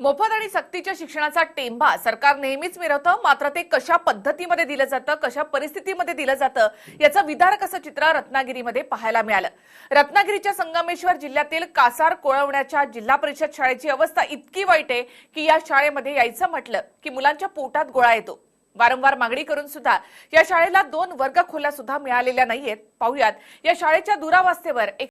मोफत आणि सक्तीच्या शिक्षणाचा टेंभा सरकार नेहमीच मिरवतं मात्र ते कशा पद्धतीमध्ये दिलं जातं कशा परिस्थितीमध्ये दिलं जातं याचं विदारक असं चित्र रत्नागिरीमध्ये पाहायला मिळालं. रत्नागिरीच्या संगमेश्वर जिल्ह्यातील कासार कोळवण्याच्या जिल्हा परिषद शाळेची अवस्था इतकी वाईट आहे की या शाळेमध्ये यायचं म्हटलं की मुलांच्या पोटात गोळा येतो. वारंवार मागणी करून सुद्धा या शाळेला दोन वर्ग खोल्या सुद्धा मिळालेल्या नाहीयेत. पाहुयात या शाळेच्या दुरावस्थेवर एक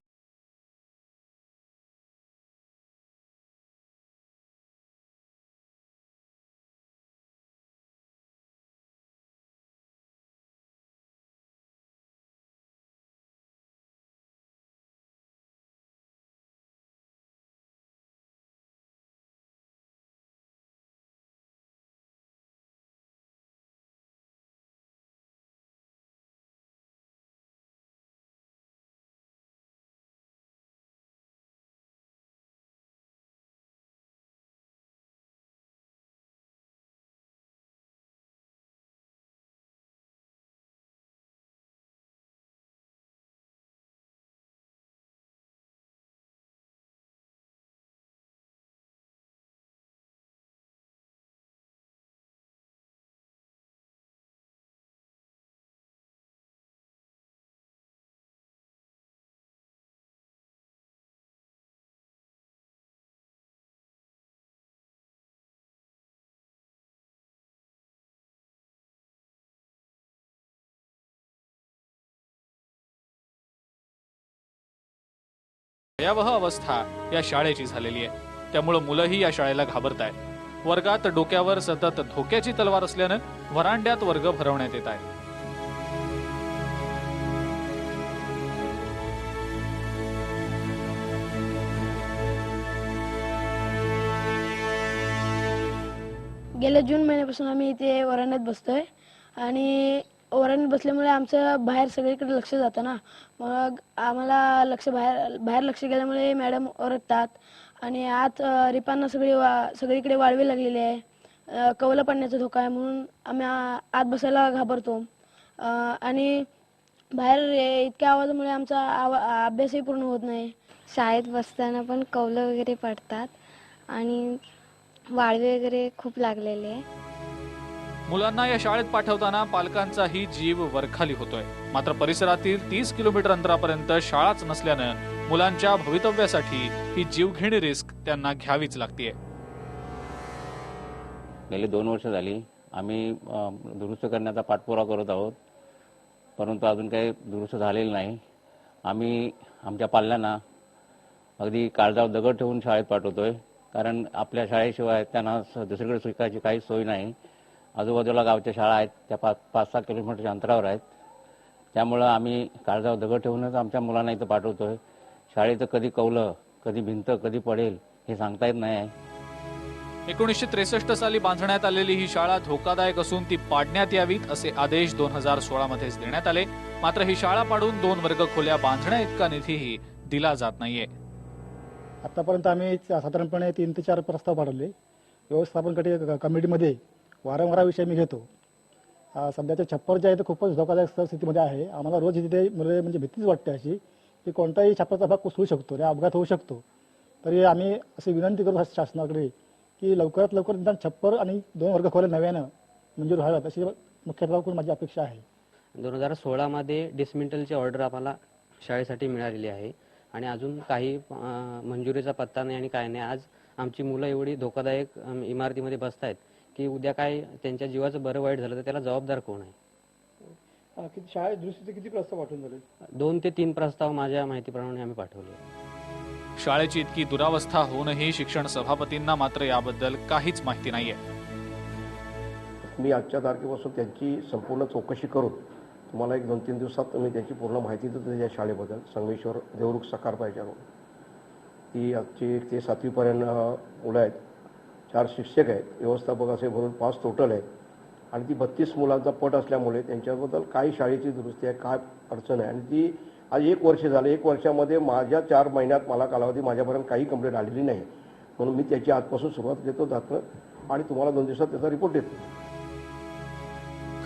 भयावह अवस्था या शाळेची झालेली आहे. त्यामुळं मुलंही या शाळेला घाबरत आहेत वर्गात डोक्यावर सतत धोक्याची तलवार असल्यानं व्हरांड्यात वर्ग भरवण्यात येत आहे गेल्या जून महिन्यापासून आम्ही इथे वरांड्यात बसतोय आणि वरांड्यात बसल्यामुळे आमचं बाहेर सगळीकडे लक्ष जातं ना. मग आम्हाला लक्ष बाहेर बाहेर लक्ष गेल्यामुळे मॅडम ओरडतात. आणि आत रिपांना सगळी वा सगळीकडे वाळवी लागलेली आहे. कवलं पडण्याचा धोका आहे म्हणून आम्ही आत बसायला घाबरतो. आणि बाहेर इतक्या आवाजामुळे आमचा आवा अभ्यासही पूर्ण होत नाही. शाळेत बसताना पण कौलं वगैरे पडतात. आणि वाळवे वगैरे खूप लागलेले आहे. मुलांना या शाळेत पाठवताना पालकांचाही जीव वरखाली होतोय. मात्र परिसरातील तीस किलोमीटर अंतरापर्यंत शाळाच नसल्यानं मुलांच्या भवितव्यासाठी ही जीवघेणी रिस्क त्यांना घ्यावीच लागतीये. गेली दोन वर्ष झाली. आम्ही दुरुस्त करण्याचा पाठपुरावा करत आहोत. परंतु अजून काही दुरुस्त झालेलं नाही. आम्ही आमच्या पाल्यांना अगदी काळजावर दगड ठेवून शाळेत पाठवतोय. कारण आपल्या शाळेशिवाय त्यांना दुसरीकडे शिकायची काही सोय नाही. आजूबाजूला गावच्या शाळा आहेत त्या पाच पाच सहा किलोमीटरच्या अंतरावर आहेत. त्यामुळं आम्ही काळजावर दगड ठेवूनच आमच्या मुलांना इथं पाठवतोय. शाळेचं कधी कौलं कधी भिंत कधी पडेल हे सांगता येत नाही. आहे एकोणीसशे त्रेसष्ट साली बांधण्यात आलेली ही शाळा धोकादायक असून ती पाडण्यात यावीत असे आदेश दोन हजार सोळा मध्येच देण्यात आले. मात्र ही शाळा पाडून दोन वर्ग खोल्या बांधण्या इतका निधीही दिला जात नाहीये. आतापर्यंत आम्ही साधारणपणे तीन ते चार प्रस्ताव पाठवले. व्यवस्थापन कटे कमिटीमध्ये वारंवार विषय मी घेतो. आ, छप्पर जे आहे ते खूपच धोकादायक स्थितीमध्ये आहे. आम्हाला रोज तिथे मुले म्हणजे भीतीच वाटते अशी की कोणताही छप्परचा भाग कोसळू शकतो रे अपघात होऊ शकतो. तरी आम्ही अशी विनंती करू शासनाकडे की लवकरात लवकर निदान छप्पर आणि दोन वर्ग खोल्या नव्यानं मंजूर व्हाव्यात अशी मुख्याध्यापकडून माझी अपेक्षा आहे. दोन हजार सोळामध्ये डिसमेंटलची ऑर्डर आम्हाला शाळेसाठी मिळालेली आहे. आणि अजून काही मंजुरीचा पत्ता नाही आणि काय नाही. आज आमची मुलं एवढी धोकादायक इमारतीमध्ये बसत आहेत की उद्या काय त्यांच्या जीवाचं बरं वाईट झालं तर त्याला जबाबदार कोण आहे? शाळेत दुरुस्तीचे किती प्रस्ताव पाठवून झाले दोन ते तीन प्रस्ताव माझ्या माहितीप्रमाणे आम्ही पाठवले. शाळेची इतकी दुरावस्था होऊनही शिक्षण सभापतींना मात्र याबद्दल काहीच माहिती नाहीये. मी आजच्या तारखेपासून त्यांची संपूर्ण चौकशी करून तुम्हाला एक दोन तीन दिवसात मी त्यांची पूर्ण माहिती देतो या शाळेबद्दल. संगमेश्वर देवरुख सकार पाहिजे ती आजची एक ते सातवीपर्यंत अ, मुलं आहेत. चार शिक्षक आहेत व्यवस्थापक असे भरून पाच टोटल आहेत. आणि ती बत्तीस मुलांचा पट असल्यामुळे त्यांच्याबद्दल काय शाळेची दुरुस्ती आहे काय अडचण आहे. आणि ती आज एक वर्ष झालं एक वर्षामध्ये माझ्या चार महिन्यात मला कालावधी माझ्यापर्यंत काही कंप्लेंट आलेली नाही. म्हणून मी त्याची आजपासून सुरुवात घेतो जातो आणि तुम्हाला दोन दिवसात त्याचा रिपोर्ट देतो.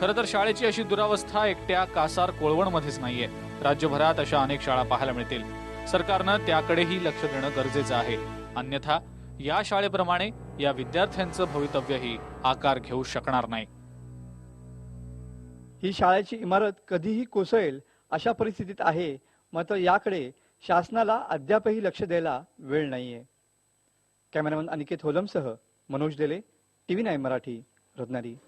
खरं तर शाळेची अशी दुरावस्था एकट्या कासार कोळवणमध्येच नाहीये. राज्यभरात अशा अनेक शाळा पाहायला मिळतील. सरकारनं त्याकडेही लक्ष देणं गरजेचं आहे. अन्यथा या शाळेप्रमाणे या विद्यार्थ्यांचं भवितव्यही आकार घेऊ शकणार नाही. ही शाळेची इमारत कधीही कोसळेल अशा परिस्थितीत आहे मात्र याकडे शासनाला अद्यापही लक्ष द्यायला वेळ नाहीये. कॅमेरामन अनिकेत होलमसह मनोज देले टीव्ही नाईन मराठी रत्नागिरी.